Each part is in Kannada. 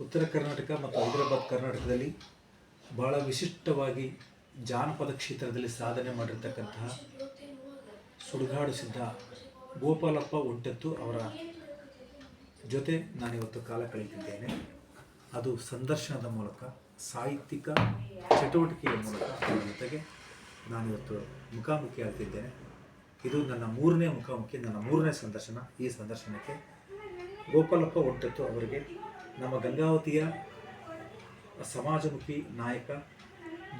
ಉತ್ತರ ಕರ್ನಾಟಕ ಮತ್ತು ಹೈದರಾಬಾದ್ ಕರ್ನಾಟಕದಲ್ಲಿ ಬಹಳ ವಿಶಿಷ್ಟವಾಗಿ ಜಾನಪದ ಕ್ಷೇತ್ರದಲ್ಲಿ ಸಾಧನೆ ಮಾಡಿರ್ತಕ್ಕಂತಹ ಸುಡುಗಾಡು ಸಿದ್ಧ ಗೋಪಾಲಪ್ಪ ಒಂಟೆತ್ತು ಅವರ ಜೊತೆ ನಾನಿವತ್ತು ಕಾಲ ಕಳೆದಿದ್ದೇನೆ ಅದು ಸಂದರ್ಶನದ ಮೂಲಕ, ಸಾಹಿತ್ಯಿಕ ಚಟುವಟಿಕೆಯ ಮೂಲಕ ಅವರ ಜೊತೆಗೆ ನಾನಿವತ್ತು ಮುಖಾಮುಖಿ ಆಗ್ತಿದ್ದೇನೆ. ಇದು ನನ್ನ ಮೂರನೇ ಮುಖಾಮುಖಿ, ನನ್ನ ಮೂರನೇ ಸಂದರ್ಶನ. ಈ ಸಂದರ್ಶನಕ್ಕೆ ಗೋಪಾಲಪ್ಪ ಒಟ್ಟತ್ತು ಅವರಿಗೆ ನಮ್ಮ ಗಂಗಾವತಿಯ ಸಮಾಜಮುಖಿ ನಾಯಕ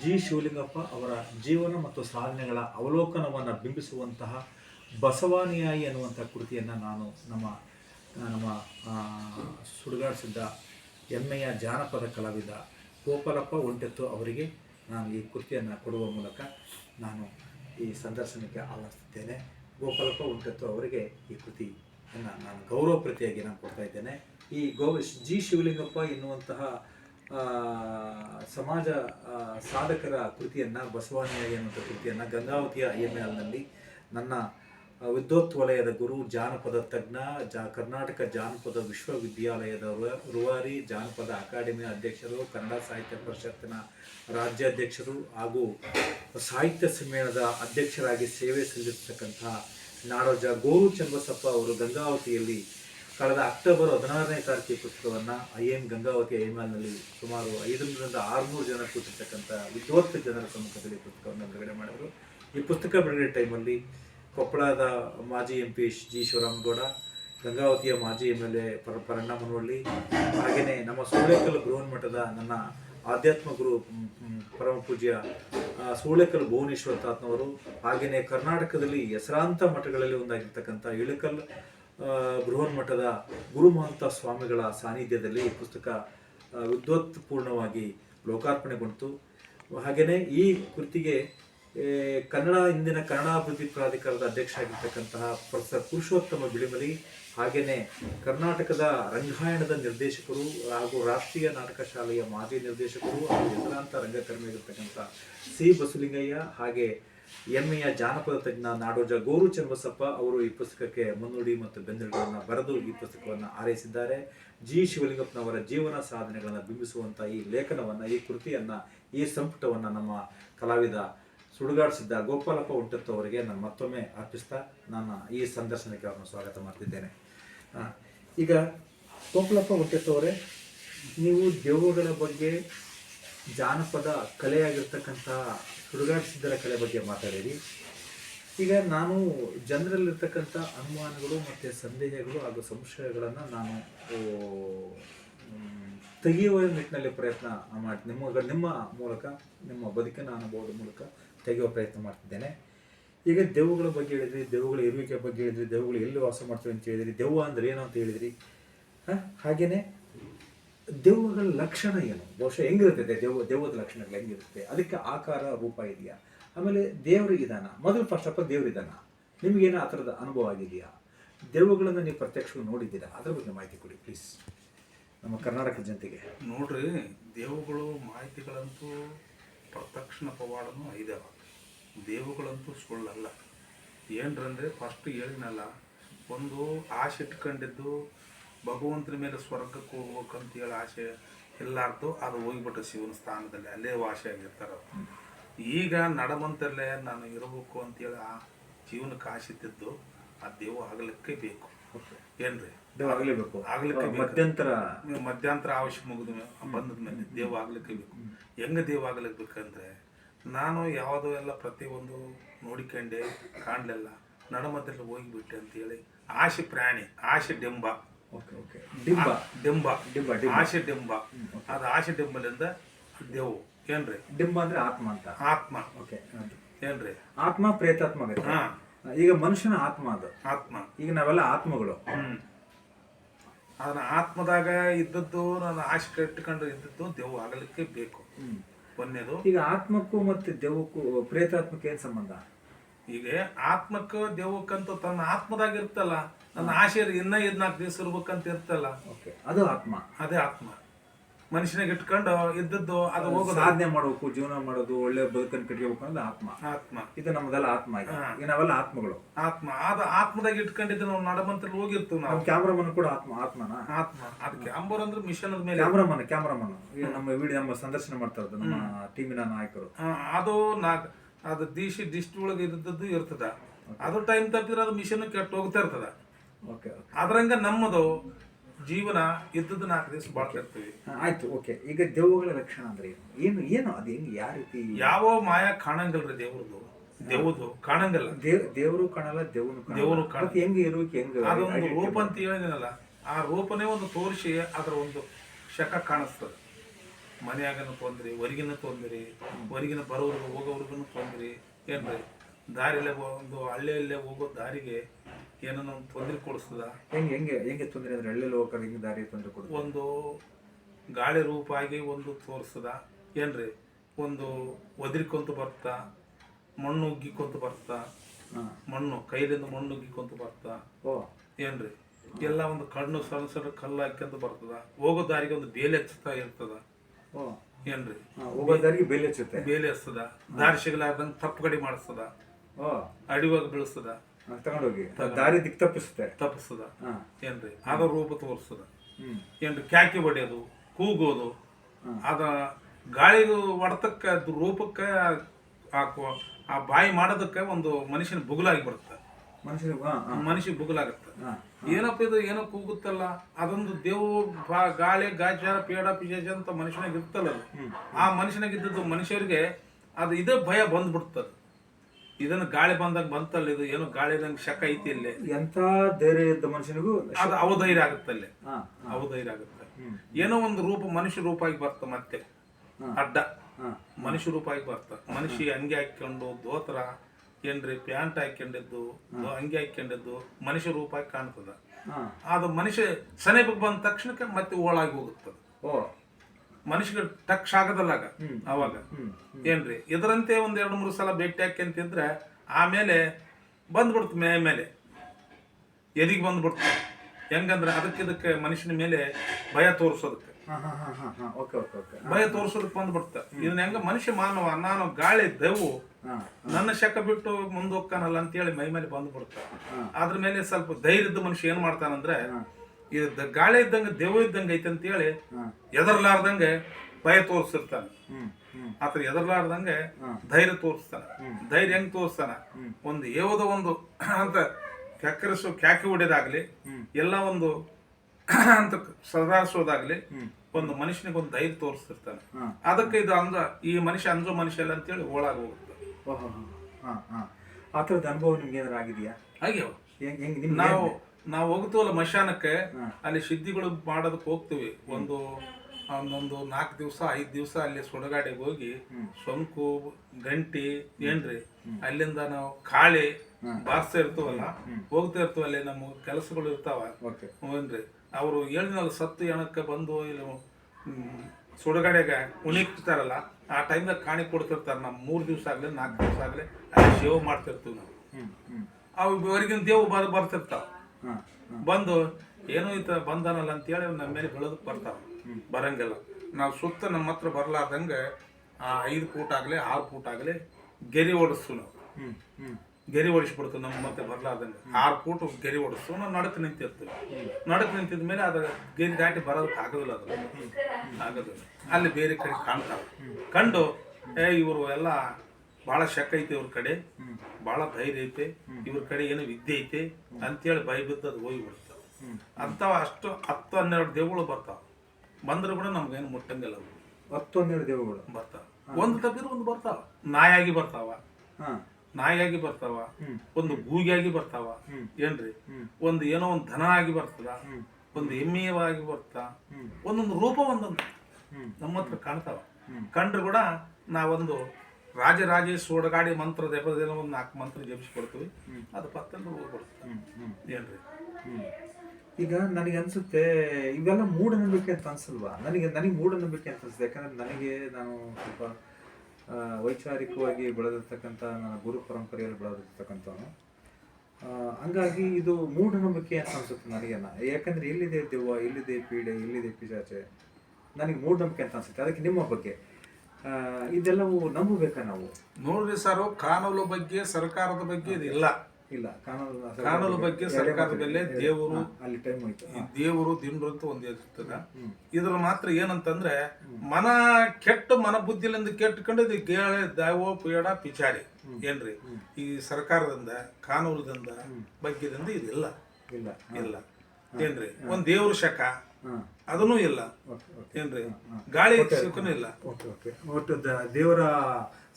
ಜಿ ಶಿವಲಿಂಗಪ್ಪ ಅವರ ಜೀವನ ಮತ್ತು ಸಾಧನೆಗಳ ಅವಲೋಕನವನ್ನು ಬಿಂಬಿಸುವಂತಹ ಬಸವಾನಿಯಾಯಿ ಅನ್ನುವಂಥ ಕೃತಿಯನ್ನು ನಾನು ನಮ್ಮ ನಮ್ಮ ಸುಡುಗಾಡಿಸಿದ್ದ ಹೆಮ್ಮೆಯ ಜಾನಪದ ಕಲಾವಿದ ಗೋಪಾಲಪ್ಪ ಒಂಟೆತ್ತು ಅವರಿಗೆ ನಾನು ಈ ಕೃತಿಯನ್ನು ಕೊಡುವ ಮೂಲಕ ನಾನು ಈ ಸಂದರ್ಶನಕ್ಕೆ ಆಹ್ವಾನಿಸುತ್ತೇನೆ ಗೋಪಾಲಪ್ಪ ಒಂಟೆತ್ತು ಅವರಿಗೆ ಈ ಕೃತಿಯನ್ನು ನಾನು ಗೌರವ ಪ್ರತಿಯಾಗಿ ನಾನು ಕೊಡ್ತಾ ಇದ್ದೇನೆ. ಈ ಗೋ ಜಿ ಶಿವಲಿಂಗಪ್ಪ ಎನ್ನುವಂತಹ ಸಮಾಜ ಸಾಧಕರ ಕೃತಿಯನ್ನು, ಬಸವಾನಿಯಾಗಿ ಅನ್ನುವಂಥ ಕೃತಿಯನ್ನು ಗಂಗಾವತಿಯ ಐ ಎಂ ಎಲ್ನಲ್ಲಿ ನನ್ನ ವಿದ್ಯೋತ್ ವಲಯದ ಗುರು, ಜಾನಪದ ತಜ್ಞ, ಜಾ, ಕರ್ನಾಟಕ ಜಾನಪದ ವಿಶ್ವವಿದ್ಯಾಲಯದ ರುವಾರಿ, ಜಾನಪದ ಅಕಾಡೆಮಿಯ ಅಧ್ಯಕ್ಷರು, ಕನ್ನಡ ಸಾಹಿತ್ಯ ಪರಿಷತ್ತಿನ ರಾಜ್ಯಾಧ್ಯಕ್ಷರು ಹಾಗೂ ಸಾಹಿತ್ಯ ಸಮ್ಮೇಳನದ ಅಧ್ಯಕ್ಷರಾಗಿ ಸೇವೆ ಸಲ್ಲಿಸತಕ್ಕಂತಹ ನಾಡೋಜ ಗೋರು ಚನ್ನಬಸಪ್ಪ ಅವರು ಗಂಗಾವತಿಯಲ್ಲಿ ಕಳೆದ ಅಕ್ಟೋಬರ್ ಹದಿನಾರನೇ ತಾರೀಕು ಪುಸ್ತಕವನ್ನು ಐ ಎಂ ಗಂಗಾವತಿ ಐಮಾಲ್ನಲ್ಲಿ ಸುಮಾರು ಐದರಿಂದ ಆರುನೂರು ಜನ ಕೂತಿರ್ತಕ್ಕಂಥ ವಿದ್ವತ್ ಜನರ ಸಮ್ಮುಖದಲ್ಲಿ ಪುಸ್ತಕವನ್ನು ಬಿಡುಗಡೆ ಮಾಡಿದರು. ಈ ಪುಸ್ತಕ ಬಿಡುಗಡೆ ಟೈಮಲ್ಲಿ ಕೊಪ್ಪಳದ ಮಾಜಿ ಎಂ ಪಿ ಜಿ ಶಿವರಾಮಗೌಡ, ಗಂಗಾವತಿಯ ಮಾಜಿ ಎಂ ಎಲ್ ಎ ಪರ ಪರಣ್ಣ ಮುನವಳ್ಳಿ ಹಾಗೆಯೇ ನಮ್ಮ ಸೂಳೆಕಲ್ ಬೃಹನ್ಮಠದ ನನ್ನ ಆಧ್ಯಾತ್ಮ ಗುರು ಪರಮ ಪೂಜ್ಯ ಸೂಳೆಕಲ್ ಭುವನೇಶ್ವರ ತಾತ್ನವರು ಹಾಗೆಯೇ ಕರ್ನಾಟಕದಲ್ಲಿ ಹೆಸರಾಂತ ಮಠಗಳಲ್ಲಿ ಒಂದಾಗಿರ್ತಕ್ಕಂಥ ಇಳಕಲ್ ಬೃಹನ್ಮಠದ ಗುರುಮಹಂತ ಸ್ವಾಮಿಗಳ ಸಾನ್ನಿಧ್ಯದಲ್ಲಿ ಈ ಪುಸ್ತಕ ವಿದ್ವತ್ಪೂರ್ಣವಾಗಿ ಲೋಕಾರ್ಪಣೆಗೊಂಡಿತು. ಹಾಗೆಯೇ ಈ ಕೃತಿಗೆ ಕನ್ನಡ, ಇಂದಿನ ಕನ್ನಡಾಭಿವೃದ್ಧಿ ಪ್ರಾಧಿಕಾರದ ಅಧ್ಯಕ್ಷರಾಗಿರ್ತಕ್ಕಂತಹ ಪ್ರೊಫೆಸರ್ ಪುರುಷೋತ್ತಮ ಬಿಳಿಮಲಿ ಹಾಗೆಯೇ ಕರ್ನಾಟಕದ ರಂಗಾಯಣದ ನಿರ್ದೇಶಕರು ಹಾಗೂ ರಾಷ್ಟ್ರೀಯ ನಾಟಕ ಶಾಲೆಯ ಮಾಜಿ ನಿರ್ದೇಶಕರು ಹಾಗೂ ಹೆಸರಾಂತ ರಂಗಕರ್ಮಿಯಾಗಿರ್ತಕ್ಕಂಥ ಸಿ ಬಸಲಿಂಗಯ್ಯ ಹಾಗೆ ಎಮ್ಮೆಯ ಜಾನಪದ ತಜ್ಞ ನಾಡೋಜ ಗೋರು ಚನ್ನಬಸಪ್ಪ ಅವರು ಈ ಪುಸ್ತಕಕ್ಕೆ ಮುನ್ನುಡಿ ಮತ್ತು ಬೆನ್ನೆಲುಬನ್ನು ಬರೆದು ಈ ಪುಸ್ತಕವನ್ನು ಆರೈಸಿದ್ದಾರೆ. ಜಿ ಶಿವಲಿಂಗಪ್ಪನವರ ಜೀವನ ಸಾಧನೆಗಳನ್ನು ಬಿಂಬಿಸುವಂಥ ಈ ಲೇಖನವನ್ನು, ಈ ಕೃತಿಯನ್ನು, ಈ ಸಂಪುಟವನ್ನು ನಮ್ಮ ಕಲಾವಿದ ಸುಡುಗಾಡಿಸಿದ್ದ ಗೋಪಾಲಪ್ಪ ಉಂಟತ್ತು ಅವರಿಗೆ ನಾನು ಮತ್ತೊಮ್ಮೆ ಅರ್ಪಿಸ್ತಾ ನಾನು ಈ ಸಂದರ್ಶನಕ್ಕೆ ಅವರನ್ನು ಸ್ವಾಗತ ಮಾಡ್ತಿದ್ದೇನೆ. ಈಗ ಗೋಪಾಲಪ್ಪ ಉಂಟತ್ತು ನೀವು ದೆವ್ವಗಳ ಬಗ್ಗೆ ಜಾನಪದ ಕಲೆಯಾಗಿರ್ತಕ್ಕಂಥ ಸುಡುಗಾಡಿಸಿದ್ದರ ಕಲೆ ಬಗ್ಗೆ ಮಾತಾಡಿರಿ. ಈಗ ನಾನು ಜನರಲ್ಲಿರ್ತಕ್ಕಂಥ ಅನುಮಾನಗಳು ಮತ್ತು ಸಂದೇಹಗಳು ಹಾಗೂ ಸಂಶಯಗಳನ್ನು ನಾನು ತೆಗೆಯುವ ನಿಟ್ಟಿನಲ್ಲಿ ಪ್ರಯತ್ನ ಮಾಡಿ, ನಿಮ್ಮ ನಿಮ್ಮ ಮೂಲಕ, ನಿಮ್ಮ ಬದುಕಿನ ಅನುಭವದ ಮೂಲಕ ತೆಗೆಯುವ ಪ್ರಯತ್ನ ಮಾಡ್ತಿದ್ದೇನೆ. ಈಗ ದೆವ್ವಗಳ ಬಗ್ಗೆ ಹೇಳಿದ್ರಿ, ದೆವ್ವಗಳ ಇರುವಿಕೆ ಬಗ್ಗೆ ಹೇಳಿದ್ರಿ, ದೆವ್ವಗಳು ಎಲ್ಲಿ ವಾಸ ಮಾಡ್ತೀವಿ ಅಂತ ಹೇಳಿದ್ರಿ, ದೆವ್ವ ಅಂದ್ರೆ ಏನು ಅಂತ ಹೇಳಿದ್ರಿ? ಹಾಂ? ಹಾಗೆಯೇ ದೆವ್ವಗಳ ಲಕ್ಷಣ ಏನು? ಬಹುಶಃ ಹೆಂಗಿರುತ್ತೆ ದೆವ್ವ, ದೆವ್ವದ ಲಕ್ಷಣಗಳು ಹೆಂಗಿರುತ್ತೆ? ಅದಕ್ಕೆ ಆಕಾರ, ರೂಪ ಇದೆಯಾ? ಆಮೇಲೆ ದೇವರಿಗೆ ವಿಧಾನ. ಮೊದಲು ಫಸ್ಟ್ ಆಫ್ ಆಲ್ ದೇವ್ರ ವಿಧಾನ. ನಿಮಗೇನು ಆ ಥರದ ಅನುಭವ ಆಗಿದೆಯಾ? ದೆವ್ವಗಳನ್ನು ನೀವು ಪ್ರತ್ಯಕ್ಷವಾಗಿ ನೋಡಿದ್ದೀರಾ? ಅದ್ರ ಬಗ್ಗೆ ಮಾಹಿತಿ ಕೊಡಿ ಪ್ಲೀಸ್ ನಮ್ಮ ಕರ್ನಾಟಕ ಜನತೆಗೆ. ನೋಡ್ರಿ ದೇವುಗಳು ಮಾಹಿತಿಗಳಂತೂ ಪ್ರತಕ್ಷಣ ಪವಾಡನು ಐದವ ದೇವುಗಳಂತೂ ಸುಳ್ಳಲ್ಲ. ಏನ್ರಂದ್ರೆ ಫಸ್ಟ್ ಹೇಳಿನಲ್ಲ ಒಂದು ಆಸೆ ಇಟ್ಕೊಂಡಿದ್ದು ಭಗವಂತನ ಮೇಲೆ ಸ್ವರ್ಗಕ್ಕೆ ಹೋಗ್ಬೇಕಂತ ಹೇಳಿ ಆಸೆ ಎಲ್ಲಾರ್ದು ಅದು ಹೋಗ್ಬಿಟ್ಟು ಶಿವನ ಸ್ಥಾನದಲ್ಲಿ. ಅಲ್ಲೇ ವಾಸಿ ಆಗಿರ್ತಾರ ಈಗ ನಡಮಂತಲ್ಲೇ ನಾನು ಇರಬೇಕು ಅಂತೇಳಿ ಆ ಜೀವನಕ್ಕೆ ಇದ್ದಿದ್ದು ಆ ದೇವ ಆಗಲಿಕ್ಕೆ ಬೇಕು. ಏನ್ರಿ? ಆಗಲೇಬೇಕು. ಆಗ್ಲಿಕ್ಕೆ. ಮಧ್ಯಂತರ. ನೀವು ಮಧ್ಯಂತರ ಅವಶ್ಯ ಮುಗಿದ ಬಂದದ ಮೇಲೆ ದೇವ ಆಗ್ಲಿಕ್ಕೆ ಬೇಕು. ಹೆಂಗೆ ದೇವ ಆಗ್ಲಿಕ್ ಬೇಕಂದ್ರೆ ನಾನು ಯಾವುದೋ ಎಲ್ಲ ಪ್ರತಿಯೊಂದು ನೋಡಿಕೊಂಡೆ ಕಾಣ್ಲಿಲ್ಲ ನಡಮದಲ್ಲಿ ಹೋಗಿಬಿಟ್ಟೆ ಅಂತೇಳಿ ಆಶೆ ಪ್ರಾಣಿ ಆಶೆ ಡೆಂಬ. ಓಕೆ ಓಕೆ ಡಿಂಬ ಡಿಂಬ ಡಿಂಬ ಡಿಂಬ ಆಸೆ ಡಿಂಬ ಅದು ಆಶೆ ಡೆಂಬಲಿಂದ ದೇವು. ಏನ್ರಿ? ಡಿಂಬ ಅಂದ್ರೆ ಆತ್ಮ ಅಂತ. ಆತ್ಮ. ಓಕೆ ಏನ್ರಿ? ಆತ್ಮ ಪ್ರೇತಾತ್ಮ ಆಗುತ್ತೆ. ಹಾ. ಈಗ ಮನುಷ್ಯನ ಆತ್ಮ ಅದು. ಆತ್ಮ. ಈಗ ನಾವೆಲ್ಲ ಆತ್ಮಗಳು. ಹ್ಮ್. ಅದನ್ನ ಆತ್ಮದಾಗ ಇದ್ದದ್ದು ನಾನು ಆಶೆ ಕಟ್ಟಿಕೊಂಡು ಇದ್ದದ್ದು ದೇವು ಆಗಲಿಕ್ಕೆ ಬೇಕು. ಒಂದನೇದು. ಈಗ ಆತ್ಮಕ್ಕೂ ಮತ್ತೆ ದೇವಕ್ಕೂ ಪ್ರೇತಾತ್ಮಕ್ಕೆ ಏನ್ ಸಂಬಂಧ? ಈಗ ಆತ್ಮಕ್ಕ ದೇವಕ್ಕಂತ ತನ್ನ ಆತ್ಮದಾಗ ಇರ್ತಲ್ಲ ನನ್ನ ಆಶೆ ಇನ್ನ ಇದ್ನಾಲ್ಕು ದಿವಸ ಇರ್ಬೇಕಂತ ಇರ್ತಲ್ಲ. ಓಕೆ ಅದು ಆತ್ಮ. ಅದೇ ಆತ್ಮ. ಮನುಷ್ಯನಾಗ ಇಟ್ಕೊಂಡು ಇದ್ದದ್ದು ಅದು ಹೋಗೋದು. ಸಾಧನೆ ಮಾಡಬೇಕು ಜೀವನ ಮಾಡೋದು ಒಳ್ಳೆ ಬದುಕನ್ನು ಕಟ್ಕೋಬೇಕು ಅಂದ್ರೆ ಆತ್ಮ. ಆತ್ಮ. ಇದು ನಮ್ದೆಲ್ಲ ಆತ್ಮ ಈಗ ನಾವೆಲ್ಲ ಆತ್ಮಗಳು. ಆತ್ಮ. ಅದು ಆತ್ಮದಾಗ ಇಟ್ಕೊಂಡಿದ್ದು ನಾವು ನಡಮಂತ್ರ ಹೋಗಿರ್ತೀವಿ ನಾವು. ಕ್ಯಾಮ್ರಾಮನ್ ಕೂಡ ಆತ್ಮ ಆತ್ಮನ? ಆತ್ಮ. ಅದಕ್ಕೆ ಕ್ಯಾಮ್ರ ಅಂದ್ರೆ ಮಿಷನ್ ಮೇಲೆ. Cameraman cameraman. ನಮ್ಮ ವಿಡಿಯೋ ನಮ್ಮ ಸಂದರ್ಶನ ಮಾಡ್ತಾ ಇರೋದು ನಮ್ಮ ಟೀಮಿನ ನಾಯಕರು. ಅದು ನಾ ಅದು ದೀಶಿ ಡಿಸ್ಟ್ ಒಳಗೆ ಇದ್ದದ್ದು ಇರ್ತದ. ಅದು ಟೈಮ್ ತಪ್ಪಿದ್ರೆ ಅದು ಮಿಷನ್ ಕೆಟ್ಟು ಹೋಗ್ತಾ ಇರ್ತದ. ಓಕೆ ಅದ್ರಂಗ ನಮ್ಮದು ಜೀವನ ಇದ್ದದ್ದು ನಾಲ್ಕು ದಿವಸ ಬಾಳ ಇರ್ತೀವಿ ಆಯ್ತು ಓಕೆ ಈಗ ದೆವ್ವಗಳ ಲಕ್ಷಣ ಅಂದ್ರೆ ಏನು? ಏನು ಏನು ಅದು ಹೆಂಗೆ ಯಾವ ರೀತಿ? ಯಾವ ಮಾಯ ಕಾಣಂಗಲ್ರಿ ದೇವ್ರದ್ದು ದೇವ್ರದು ಕಾಣಂಗಲ್ಲ. ದೇವ್ ದೇವರು ಕಾಣಲ್ಲ ದೇವನು ದೇವ್ರು ಕಾಣಲ್ಲ. ಮತ್ತೆ ಹೆಂಗೆ ಇರೋಕೆ ಹೆಂಗೆ ಅದೊಂದು ರೂಪ ಅಂತ ಹೇಳಿದಿನಲ್ಲ. ಆ ರೂಪನೇ ಒಂದು ತೋರಿಸಿ ಅದರ ಒಂದು ಶಕ ಕಾಣಿಸ್ತದೆ. ಮನೆಯಾಗನ ತೊಂದ್ರಿ ಹೊರಗಿನ ತೊಂದ್ರಿ ಹೊರಗಿನ ಬರೋರ್ಗು ಹೋಗೋರ್ಗು ತೊಂದ್ರಿ. ಏನ್ರಿ? ದಾರಿಲೇ ಒಂದು ಹಳ್ಳಿಯಲ್ಲೇ ಹೋಗೋ ದಾರಿಗೆ ಏನೋ ಒಂದು ತೊಂದರೆ ಕೊಡಿಸ್ತದ? ಹೆಂಗೆ ಹೆಂಗೆ ಹೆಂಗೆ ತೊಂದರೆ ಅಂದ್ರೆ ಹಳ್ಳಿಯಲ್ಲಿ ಹೋಗೋಕೆ ಹೆಂಗೆ ದಾರಿ ತೊಂದರೆ ಕೊಡ ಒಂದು ಗಾಳಿ ರೂಪ ಆಗಿ ಒಂದು ತೋರಿಸ್ತದ? ಏನ್ರಿ? ಒಂದು ಒದರಿಕೊಂತ ಬರ್ತಾ ಮಣ್ಣು ಉಗ್ಗಿಕೊಂತ ಬರ್ತಾ ಮಣ್ಣು ಕೈಲಿಂದ ಮಣ್ಣು ಉಗ್ಗಿಕೊಂತ ಬರ್ತಾ. ಓ. ಏನ್ರಿ? ಎಲ್ಲ ಒಂದು ಕಣ್ಣು ಸಣ್ಣ ಸಣ್ಣ ಕಲ್ಲು ಹಾಕ್ಯಂತ ಬರ್ತದ. ಹೋಗೋ ದಾರಿಗೆ ಒಂದು ಬೇಲೆ ಹಚ್ಚುತ್ತಾ ಇರ್ತದ. ಏನ್ರಿ? ಹೋಗೋ ದಾರಿಗೆ ಬೇಲೆ ಹಚ್ಚುತ್ತೆ. ಬೇಲೆ ಹಚ್ಚದ ದಾರಿ ಸಿಗಲಾರ್ದಂಗ ತಪ್ಪು ಗಡಿ ಮಾಡಿಸ್ತದ. ಓ. ಅಡಿವಾಗ ಬೀಳಿಸ್ತದ. ತಗೊಂಡೋಗಿ. ದಾರಿ ದಿಕ್ ತಪ್ಪಿಸುತ್ತೆ. ತಪ್ಪಿಸ್ತದ. ಹಾಂ. ಏನ್ರಿ? ಅದ ರೂಪ ತೋರಿಸ್ತದ. ಏನ್ರಿ? ಕ್ಯಾಕಿ ಹೊಡೆಯೋದು ಕೂಗೋದು ಅದ ಗಾಳಿಗೆ ಹೊಡೆತಕ್ಕೆ ಅದು ರೂಪಕ್ಕೆ ಹಾಕುವ ಆ ಬಾಯಿ ಮಾಡೋದಕ್ಕೆ ಒಂದು ಮನುಷ್ಯನ ಬುಗುಲಾಗಿ ಬರುತ್ತೆ. ಹಾಂ ಮನುಷ್ಯ ಬುಗುಲಾಗುತ್ತೆ. ಹಾಂ. ಏನಪ್ಪ ಇದು? ಏನೋ ಕೂಗುತ್ತಲ್ಲ? ಅದೊಂದು ದೇವು ಗಾಳಿ ಗಾಜಾರ ಪೇಡ ಪಿಜಾಜ ಅಂತ ಮನುಷ್ಯನಾಗ ಇರ್ತಲ್ಲ ಆ ಮನುಷ್ಯನಾಗ ಇದ್ದದ್ದು ಮನುಷ್ಯರಿಗೆ ಅದು ಇದೇ ಭಯ ಬಂದ್ಬಿಡ್ತದೆ. ಇದನ್ನ ಗಾಳಿ ಬಂದಾಗ ಬಂತಲ್ಲ ಇದು? ಏನೋ ಗಾಳಿ ನಂಗೆ ಶಕ ಐತಿ ಇಲ್ಲಿ. ಎಂತ ಧೈರ್ಯ ಇದ್ದ ಮನುಷ್ಯನಿಗೂ ಅದು ಅವಧೈರ್ಯ ಆಗುತ್ತಲ್ಲೇ ಅವಧೈರ್ಯ ಆಗುತ್ತೆ. ಏನೋ ಒಂದು ರೂಪ ಮನುಷ್ಯ ರೂಪ ಆಗಿ ಬರ್ತ ಮತ್ತೆ. ಅಡ್ಡ. ಮನುಷ್ಯ ರೂಪ ಆಗಿ ಬರ್ತ. ಮನುಷ್ಯ ಅಂಗಿ ಹಾಕೊಂಡು ದೋತ್ರ ಏನ್ರಿ ಪ್ಯಾಂಟ್ ಹಾಕೊಂಡಿದ್ದು ಅಂಗಿ ಹಾಕೊಂಡಿದ್ದು ಮನುಷ್ಯ ರೂಪ ಆಗಿ ಕಾಣ್ತದ ಅದು ಮನುಷ್ಯ ಸಮೀಪಕ್ಕೆ ಬಂದ ತಕ್ಷಣಕ್ಕೆ ಮತ್ತೆ ಓಳಾಗಿ ಹೋಗುತ್ತದೆ. ಮನುಷ್ಯಗೆ ಟಚ್ ಆಗದಲ್ಲ ಆಗ ಅವಾಗ ಏನ್ರಿ? ಇದರಂತೆ ಒಂದ್ ಎರಡು ಮೂರು ಸಲ ಭೇಟಿ ಹಾಕ್ಯಂತಿದ್ರೆ ಆಮೇಲೆ ಬಂದ್ಬಿಡ್ತು ಮೇ ಮೇಲೆ. ಎದಿಗೆ ಬಂದ್ಬಿಡ್ತು? ಹೆಂಗಂದ್ರೆ ಅದಕ್ಕೆ ಇದಕ್ಕೆ ಮನುಷ್ಯನ ಮೇಲೆ ಭಯ ತೋರಿಸೋದಕ್ಕೆ. ಹಾಂ ಹಾಂ ಹಾಂ ಹಾಂ ಹಾಂ. Okay okay okay. ಭಯ ತೋರಿಸೋದಕ್ಕೆ ಬಂದ್ಬಿಡ್ತ ಇದನ್ನ ಹೆಂಗ ಮನುಷ್ಯ ಮಾನವ ನಾನು ಗಾಳಿ ದೆವು ನನ್ನ ಶಕ ಬಿಟ್ಟು ಮುಂದೋಗ್ತಾನಲ್ಲ ಅಂತೇಳಿ ಮೈ ಮೇಲೆ ಬಂದ್ಬಿಡ್ತ ಅದ್ರ ಮೇಲೆ ಸ್ವಲ್ಪ ಧೈರ್ಯದ ಮನುಷ್ಯ ಏನ್ ಮಾಡ್ತಾನಂದ್ರೆ ಇದು ದ- ಗಾಳಿ ಇದ್ದಂಗೆ ದೆವು ಇದ್ದಂಗೆ ಐತೆ ಅಂತೇಳಿ ಹೇಳಿ ಎದರ್ಲಾರ್ದಂಗೆ ಭಯ ತೋರಿಸಿರ್ತಾನೆ. ಆತರ ಎದರ್ಲಾರ್ದಂಗೆ ಧೈರ್ಯ ತೋರಿಸ್ತಾನ. ಧೈರ್ಯ ಹೆಂಗ್ ತೋರಿಸ್ತಾನ? ಒಂದು ಏವದ ಒಂದು ಅಂತ ಕೆಕ್ಕರಿಸೋ ಕ್ಯಾಕಿ ಹೊಡೆದಾಗ್ಲಿ ಎಲ್ಲ ಒಂದು ಅಂತ ಸದಾರಿಸೋದಾಗ್ಲಿ ಒಂದು ಮನುಷ್ಯನಿಗೆ ಒಂದು ಧೈರ್ಯ ತೋರಿಸ್ತಿರ್ತಾನೆ ಅದಕ್ಕೆ ಇದು ಅಂದ್ರೆ ಈ ಮನುಷ್ಯ ಅಂಜೋ ಮನುಷ್ಯ ಅಲ್ಲ ಅಂತೇಳಿ ಒಳಗ ಹೋಗುತ್ತೆ ಆ ಥರದ ಅನುಭವ ನಿಮ್ಗೆ ಏನಾರು ಆಗಿದೆಯಾ? ಹೆಂಗೆ. ನಾವು ನಾವು ಹೋಗ್ತೀವಲ್ಲ ಮಶಾನಕ್ಕೆ ಅಲ್ಲಿ ಸಿದ್ಧಿಗಳು ಮಾಡೋದಕ್ಕೆ ಹೋಗ್ತೀವಿ. ಒಂದು ಒಂದೊಂದು ನಾಲ್ಕು ದಿವಸ ಐದು ದಿವಸ ಅಲ್ಲಿ ಸುಡಗಾಡಿಗೆ ಹೋಗಿ ಸೊಂಕು ಗಂಟಿ ಏನ್ರಿ? ಅಲ್ಲಿಂದ ನಾವು ಕಾಳಿ ಬಾರಿಸ್ತಾ ಇರ್ತೀವಲ್ಲ ಹೋಗ್ತಾ ಇರ್ತೀವಲ್ಲ ನಮ್ಮ ಕೆಲಸಗಳು ಇರ್ತಾವ. ಏನ್ರಿ? ಅವರು ಹೇಳಿದ್ನಲ್ಲ ಸತ್ತು ಏನಕ್ಕೆ ಬಂದು ಇಲ್ಲಿ ಸುಡುಗಡೆಗೆ ಉಣಿಕ್ತಾರಲ್ಲ ಆ ಟೈಮ್ದಾಗ ಕಾಣಿ ಕೊಡ್ತಿರ್ತಾರೆ ನಮ್ಮ ಮೂರು ದಿವಸ ಆಗಲಿ ನಾಲ್ಕು ದಿವಸ ಆಗಲಿ ಅಲ್ಲಿ ಸೇವೆ ಮಾಡ್ತಿರ್ತೀವಿ ನಾವು. ಅವು ಇವರಿಗಿನ ದೇವು ಬರ್ ಬರ್ತಿರ್ತಾವ. ಬಂದು ಏನೋ ಈತ ಬಂದನಲ್ಲ ಅಂತೇಳಿ ನಮ್ಮ ಮೇಲೆ ಬೀಳೋದಕ್ಕೆ ಬರ್ತಾವೆ. ಬರಂಗಿಲ್ಲ. ನಾವು ಸುತ್ತ ನಮ್ಮ ಹತ್ರ ಬರಲಾರ್ದಂಗೆ ಆ ಐದು ಫೂಟ್ ಆಗಲಿ ಆರು ಫೂಟ್ ಆಗಲಿ ಗೆರಿ ಓಡಿಸ್ತು ನಾವು. ಗೆರಿ ಓಡಿಸ್ಬಿಡ್ತು ನಮ್ಮ ಮತ್ತೆ ಬರ್ಲಾರ್ದಂಗೆ. ಆರು ಫೂಟ್ ಗೆರಿ ಓಡಿಸ್ತು. ನಾವು ನಡಕ್ ನಿಂತಿರ್ತೀವಿ ನಡಕ್ ನಿಂತಿದ ಮೇಲೆ ಅದು ಗೆರಿ ದಾಟಿ ಬರೋದಕ್ಕೆ ಆಗೋದಿಲ್ಲ ಅದು ಆಗೋದು ಅಲ್ಲಿ ಬೇರೆ ಕಡೆ ಕಾಣ್ತಾವೆ. ಕಂಡು ಏ ಇವರು ಎಲ್ಲ ಭಾಳ ಶಕ್ ಐತೆ ಇವ್ರ ಕಡೆ. ಭಾಳ ಧೈರ್ಯ ಐತೆ. ಇವ್ರ ಕಡೆ ಏನು ವಿದ್ಯೆ ಐತೆ ಅಂತೇಳಿ ಭಯ ಬಿದ್ದು ಅದು ಹೋಗಿ ಬಿಡ್ತಾವೆ ಅಂಥವು ಅಷ್ಟು ಹತ್ತು ಹನ್ನೆರಡು ದೇವಗಳು ಬರ್ತಾವೆ. ಬಂದ್ರೆ ಕೂಡ ನಮ್ಗೇನು ಮುಟ್ಟಂಗಿಲ್ಲ ಹತ್ತು ಹನ್ನೆರಡು ದೇವಗಳು. ಬರ್ತಾವ. ಒಂದು ತಪ್ಪಿದ್ರೆ ಒಂದು ಬರ್ತಾವ. ನಾಯಾಗಿ ಬರ್ತಾವ. ಹಾಂ. ನಾಯಿಯಾಗಿ ಬರ್ತಾವ ಒಂದು ಗೂಗಿಯಾಗಿ ಬರ್ತಾವ ಏನ್ರಿ? ಒಂದು ಏನೋ ಒಂದು ಧನ ಆಗಿ ಬರ್ತದ ಒಂದು ಎಮ್ಮೆಯವಾಗಿ ಬರ್ತಾ ಒಂದೊಂದು ರೂಪ ಒಂದೊಂದು ನಮ್ಮ ಹತ್ರ ಕಾಣ್ತಾವ. ಕಂಡ್ರು ಕೂಡ ನಾವೊಂದು ರಾಜರಾಜೇಶ್ ಸೋಡಗಾಡಿ ಮಂತ್ರ ದೆಪದೇನೋ ಒಂದು ನಾಲ್ಕು ಮಂತ್ರ ಜಪಿಸಿ ಕೊಡ್ತೀವಿ. ಅದು ಪತ್ತಂದು ಹೋಗ್ಬಿಡ್ತದೆ ಏನ್ರಿ. ಈಗ ನನಗೆ ಅನ್ಸುತ್ತೆ ಇವೆಲ್ಲ ಮೂಢನಂಬಿಕೆ ಅಂತ ಅನ್ಸಲ್ವಾ? ನನಗೆ ನನಗೆ ಮೂಢನಂಬಿಕೆ ಅಂತ ಅನ್ಸುತ್ತೆ. ಯಾಕಂದ್ರೆ ನನಗೆ ನಾನು ಸ್ವಲ್ಪ ವೈಚಾರಿಕವಾಗಿ ಬೆಳೆದಿರ್ತಕ್ಕಂಥ ನನ್ನ ಗುರು ಪರಂಪರೆಯಲ್ಲಿ ಬೆಳೆದಿರ್ತಕ್ಕಂಥವನು. ಹಂಗಾಗಿ ಇದು ಮೂಢನಂಬಿಕೆ ಅಂತ ಅನ್ಸುತ್ತೆ ನನಗೆಲ್ಲ. ಯಾಕಂದ್ರೆ ಎಲ್ಲಿದೆ ದೆವ್ವ ಎಲ್ಲಿದೆ ಪೀಡೆ ಎಲ್ಲಿದೆ ಪಿಜಾಚೆ ನನಗೆ ಮೂಢನಂಬಿಕೆ ಅಂತ ಅನ್ಸುತ್ತೆ. ಅದಕ್ಕೆ ನಿಮ್ಮ ಬಗ್ಗೆ. ಇದೆಲ್ಲವೂ ನಂಬಬೇಕಾ ನಾವು? ನೋಡ್ರಿ ಸರ್, ಕಾನೂನು ಬಗ್ಗೆ, ಸರ್ಕಾರದ ಬಗ್ಗೆ ಇದು ಇಲ್ಲ ಕಾನೂನು ಕಾನೂನು ಬಗ್ಗೆ ಸರ್ಕಾರದ ಮೇಲೆ ದೇವರು ಅಲ್ಲಿ ಟೈಮ್ ಆಯ್ತು ಈ ದೇವರು ದಿಂಡ್ರು ಅಂತ ಒಂದು ಇರ್ತದ. ಇದ್ರ ಮಾತ್ರ ಏನಂತಂದ್ರೆ ಮನ ಕೆಟ್ಟ ಮನ ಬುದ್ಧಿಲಿಂದ ಕೆಟ್ಟಕೊಂಡು ಇದು ಗೇಳೆ ದಾವೋ ಪೇಡ ಪಿಚಾರಿ ಏನ್ರಿ? ಈ ಸರ್ಕಾರದಿಂದ ಕಾನೂನದಿಂದ ಬಗ್ಗೆದಿಂದ ಇದಿಲ್ಲ. ಇಲ್ಲ. ಇಲ್ಲ. ಏನ್ರಿ? ಒಂದ್ ದೇವ್ರ ಶಕ ಅದನ್ನೂ ಇಲ್ಲ. Okay okay. ಏನ್ರಿ? ಗಾಳಿ ಶಕನೂ ಇಲ್ಲ. Okay okay. ಒಟ್ಟು ದೇವರ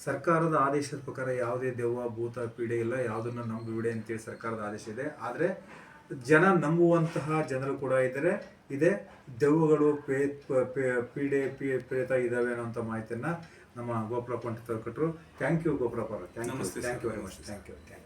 ಸರ್ಕಾರದ ಆದೇಶದ ಪ್ರಕಾರ ಯಾವುದೇ ದೆವ್ವ ಭೂತ ಪೀಡೆ ಇಲ್ಲ. ಯಾವುದನ್ನ ನಂಬಿಬಿಡಿ ಅಂತೇಳಿ ಸರ್ಕಾರದ ಆದೇಶ ಇದೆ. ಆದರೆ ಜನ ನಂಬುವಂತಹ ಜನರು ಕೂಡ ಇದ್ದಾರೆ. ಇದೆ. ದೆವ್ವಗಳು ಪೀಡೆ ಪ್ರೇತ ಇದಾವೆ ಅನ್ನೋಂಥ ಮಾಹಿತಿಯನ್ನ ನಮ್ಮ ಗೋಪುರ ಪಂಡಿತ್ ಅವರು. ಕೊಟ್ಟರು thank you Gopala thank you. Very much thank you thank you